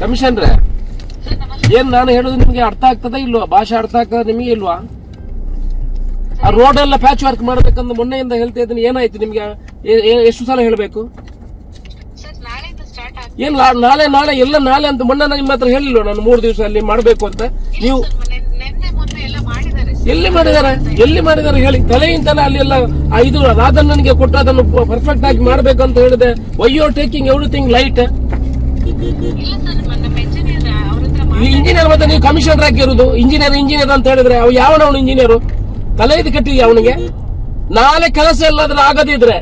ಕಮಿಷನ್ರೆ? ಏನ್ ನಾನು ಹೇಳುದು ನಿಮ್ಗೆ ಅರ್ಥ ಆಗ್ತದ ಇಲ್ವಾ? ಭಾಷೆ ಅರ್ಥ ಆಗ್ತದ ನಿಮಗೆ ಇಲ್ವಾ? ಆ ರೋಡ್ ಎಲ್ಲ ಪ್ಯಾಚ್ ವರ್ಕ್ ಮಾಡ್ಬೇಕಂತ ಮೊನ್ನೆಯಿಂದ ಹೇಳ್ತಾ ಇದ್ದೀನಿ. ಏನಾಯ್ತು ನಿಮ್ಗೆ? ಎಷ್ಟು ಸಲ ಹೇಳ್ಬೇಕು? ಏನ್ ನಾಳೆ ನಾಳೆ ಎಲ್ಲ ನಾಳೆ ಅಂತ ಮೊನ್ನೆ ನಾನು ನಿಮ್ಮ ಹತ್ರ ಹೇಳಿಲ್ವ? ನಾನು ಮೂರು ದಿವಸ ಅಲ್ಲಿ ಮಾಡ್ಬೇಕು ಅಂತ. ನೀವು ಎಲ್ಲ ಮಾಡಿದಾರೆ? ಎಲ್ಲಿ ಮಾಡಿದಾರೆ ಹೇಳಿ. ತಲೆಯಿಂದಲೇ ಅಲ್ಲಿ ಎಲ್ಲ ಇದು ರಾಧಣ್ಣನಿಗೆ ಕೊಟ್ಟು ಅದನ್ನು ಪರ್ಫೆಕ್ಟ್ ಆಗಿ ಮಾಡ್ಬೇಕು ಅಂತ ಹೇಳಿದೆ. Why you taking everything light ಇಲ್ಲ ಇಂಜಿನಿಯರ್ ಮತ್ತೆ ನೀವು ಕಮಿಷನರ್ ಆಗಿರೋದು ಇಂಜಿನಿಯರ್ ಇಂಜಿನಿಯರ್ ಅಂತ ಹೇಳಿದ್ರೆ ಅವ ಯಾವನವನು ಇಂಜಿನಿಯರ್ ಇದು ಕಟ್ಟಿ ಅವನಿಗೆ? ನಾಳೆ ಕೆಲಸ ಎಲ್ಲಾದ್ರೂ ಆಗದಿದ್ರೆ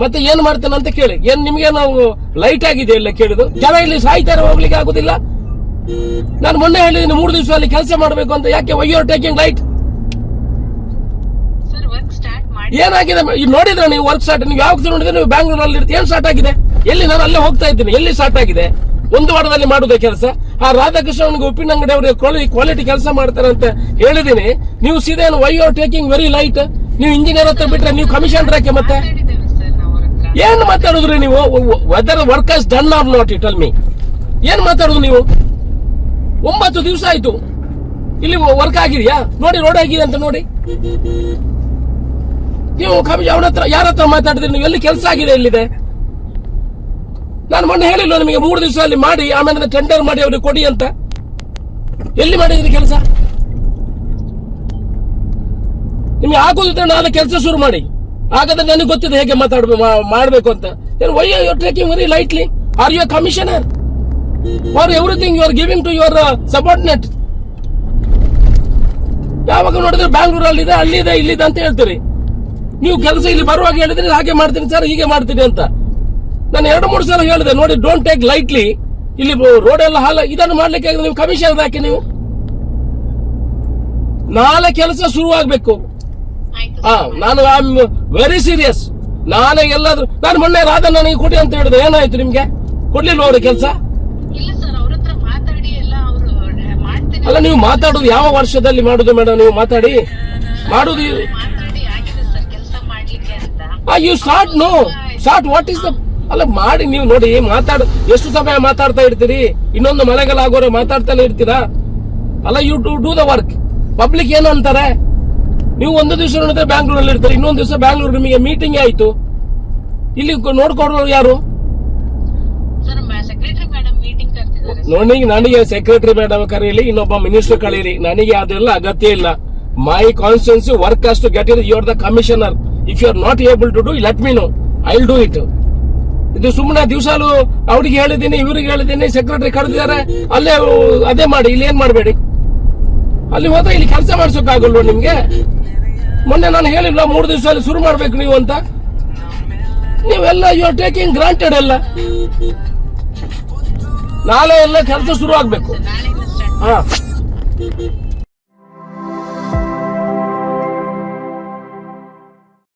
ಮತ್ತೆ ಏನ್ ಮಾಡ್ತಾನೆ ಅಂತ ಕೇಳಿ. ಏನ್ ನಿಮ್ಗೆ ನಾವು ಲೈಟ್ ಆಗಿದೆ ಎಲ್ಲ ಕೇಳಿದು? ಜನ ಇಲ್ಲಿ ಸಾಯ್ತಾರೆ ಹೋಗ್ಲಿಕ್ಕೆ ಆಗುದಿಲ್ಲ. ನಾನು ಮೊನ್ನೆ ಹೇಳಿದ್ದೀನಿ ಮೂರು ದಿವಸ ಅಲ್ಲಿ ಕೆಲಸ ಮಾಡಬೇಕು ಅಂತ. ಯಾಕೆ? Why are taking light sir work start ಮಾಡಿ ಏನಾಗಿದೆ? ಈಗ ನೋಡಿದ್ರೆ ನೀವು ವರ್ಕ್ ಸ್ಟಾರ್ಟ್ ನೀವು ಯಾವಾಗ ನೋಡಿದ್ರೆ ನೀವು ಬ್ಯಾಂಗ್ಳೂರಲ್ಲಿ ಇರ್ತೀವಿ ಏನ್ ಸ್ಟಾರ್ಟ್ ಆಗಿದೆ? ಎಲ್ಲಿ ನಾನು ಅಲ್ಲೇ ಹೋಗ್ತಾ ಇದ್ದೀನಿ ಎಲ್ಲಿ ಸ್ಟಾರ್ಟ್ ಆಗಿದೆ? ಒಂದು ವಾರದಲ್ಲಿ ಮಾಡುದೇ ಕೆಲಸ? ಆ ರಾಧಾಕೃಷ್ಣ ಅವನಿಗೆ ಉಪ್ಪಿನಂಗಡಿ ಅವರಿಗೆ ಕ್ವಾಲಿಟಿ ಕೆಲಸ ಮಾಡ್ತಾರೆ ಅಂತ ಹೇಳಿದೀನಿ. ನೀವು ಸೀದಾ why are taking very light ನೀವು ಇಂಜಿನಿಯರ್ ಹತ್ರ ಬಿಟ್ರೆ ನೀವು ಕಮಿಷನ್ ರಾಕೆ ಮತ್ತೆ? ಅವ್ರ ಏನ್ ಮಾತಾಡಿದ್ರಿ ನೀವು? Whether workers done or not it all me ಏನ್ ಮಾತಾಡುದು ನೀವು? ಒಂಬತ್ತು ದಿವಸ ಆಯ್ತು. ಇಲ್ಲಿ ವರ್ಕ್ ಆಗಿದೆಯಾ? ನೋಡಿ ರೋಡ್ ಆಗಿದೆ ಅಂತ ನೋಡಿ. ನೀವು ಅವನ ಹತ್ರ ಯಾರ ಹತ್ರ ಮಾತಾಡಿದ್ರಿ? ನೀವು ಎಲ್ಲಿ ಕೆಲಸ ಆಗಿದೆ ಎಲ್ಲಿದೆ? ನಾನು ಮೊನ್ನೆ ಹೇಳಿಲ್ಲ ನಿಮಗೆ, ಮೂರು ದಿವಸ ಅಲ್ಲಿ ಮಾಡಿ, ಆಮೇಲೆ ಟೆಂಡರ್ ಮಾಡಿ ಅವ್ರಿಗೆ ಕೊಡಿ ಅಂತ. ಎಲ್ಲಿ ಮಾಡಿದ್ರಿ ಕೆಲಸ? ನಿಮ್ಗೆ ಆಗೋದಿದ್ರೆ ನಾನು ಕೆಲಸ ಶುರು ಮಾಡಿ. ಹಾಗಾದ್ರೆ ನನಗೆ ಗೊತ್ತಿದೆ ಹೇಗೆ ಮಾತಾಡ್ಬೇಕು ಮಾಡಬೇಕು ಅಂತ. Why you taking very lightly are you commissioner for everything you are giving to your subordinate ಯಾವಾಗ ನೋಡಿದ್ರೆ ಬ್ಯಾಂಗ್ಳೂರಲ್ಲಿ ಇದೆ ಅಲ್ಲಿದೆ, ಇಲ್ಲಿದೆ ಅಂತ ಹೇಳ್ತೀರಿ. ನೀವು ಕೆಲಸ ಇಲ್ಲಿ ಬರುವಾಗ ಹೇಳಿದ್ರೆ ಹಾಗೆ ಮಾಡ್ತೀನಿ ಸರ್ ಹೀಗೆ ಮಾಡ್ತೀನಿ ಅಂತ. ನಾನು ಎರಡು ಮೂರು ಸಲ ಹೇಳಿದೆ ನೋಡಿ ಡೋಂಟ್ ಟೇಕ್ ಲೈಟ್ಲಿ ಇಲ್ಲಿ ರೋಡ್ ಎಲ್ಲ ಹಾಲ ಇದನ್ನು ಮಾಡ್ಲಿಕ್ಕೆ ನೀವು ಕಮಿಷನ್ ಹಾಕಿ ನೀವು. ನಾಳೆ ಕೆಲಸ ಶುರು ಆಗ್ಬೇಕು. ಹಾ ನಾನು ಐ ಆಮ್ ವೆರಿ ಸೀರಿಯಸ್ ನಾನೇ ಎಲ್ಲಾದ್ರೂ ನಾನು ಮೊನ್ನೆ ರಾಧಾ ನನಗೆ ಕೊಡಿ ಅಂತ ಹೇಳಿದೆ ಏನಾಯ್ತು ನಿಮ್ಗೆ? ಕೊಡ್ಲಿಲ್ಲ ಅವ್ರ ಕೆಲಸ? ಅಲ್ಲ ನೀವು ಮಾತಾಡೋದು ಯಾವ ವರ್ಷದಲ್ಲಿ ಮಾಡುದು ಮೇಡಮ್ ನೀವು ಮಾತಾಡಿ. ಮಾಡುದು you start no start what is the ಅಲ್ಲ ಮಾಡಿ ನೀವು ನೋಡಿ ಮಾತಾಡ ಎಷ್ಟು ಸಮಯ ಮಾತಾಡ್ತಾ ಇರ್ತೀರಿ? ಇನ್ನೊಂದು ಮಳೆಗಾಲ ಆಗೋರೆ ಮಾತಾಡ್ತಾನೆ ಇರ್ತೀರಾ? ಅಲ್ಲ you to do the work public ಏನು ಅಂತಾರೆ? ನೀವು ಒಂದು ದಿವಸ ನೋಡಿದ್ರೆ ಬ್ಯಾಂಗ್ಳೂರಲ್ಲಿ ಇರ್ತಾರೆ ಇನ್ನೊಂದು ದಿವಸ ಬ್ಯಾಂಗ್ಳೂರ್ ನಿಮಗೆ ಮೀಟಿಂಗ್ ಆಯ್ತು. ಇಲ್ಲಿ ನೋಡ್ಕೊಡೋರು ಯಾರು? ನೋಡಿ ನನಗೆ ಸೆಕ್ರೆಟರಿ ಮೇಡಮ್ ಕರೀಲಿ ಇನ್ನೊಬ್ಬ ಮಿನಿಸ್ಟರ್ ಕರೀಲಿ. ನನಗೆ ಅದೆಲ್ಲ ಅಗತ್ಯ ಇಲ್ಲ. ಮೈ ಕಾನ್ಸ್ಟಿಟ್ಯೂನ್ಸಿ ವರ್ಕ್ ಅಷ್ಟು ಗೆಟ್ ಇರ್ you are the commissioner if you are not able to do let me know I will do it ಇದು ಸುಮ್ಮನೆ ದಿವಸಾಲು ಅವ್ರಿಗೆ ಹೇಳಿದ್ದೀನಿ, ಇವ್ರಿಗೆ ಹೇಳಿದ್ದೀನಿ ಸೆಕ್ರೆಟರಿ ಕರೆದಿದ್ದಾರೆ. ಅಲ್ಲೇ, ಅದೇ ಮಾಡಿ, ಇಲ್ಲಿ ಏನ್ ಮಾಡಬೇಡಿ? ಅಲ್ಲಿ ಹೋದ್ರೆ ಇಲ್ಲಿ ಕೆಲಸ ಮಾಡ್ಸೋಕ್ಕಾಗಲ್ವ ನಿಮ್ಗೆ? ಮೊನ್ನೆ ನಾನು ಹೇಳಿಲ್ಲ ಮೂರು ದಿವಸ ಅಲ್ಲಿ ಶುರು ಮಾಡ್ಬೇಕು ನೀವು ಅಂತ? ನೀವೆಲ್ಲ ಯು ಆರ್ ಟೇಕಿಂಗ್ ಗ್ರಾಂಟೆಡ್ ಎಲ್ಲ ನಾಳೆ ಎಲ್ಲ ಕೆಲಸ ಶುರು ಆಗ್ಬೇಕು. ಹಾ.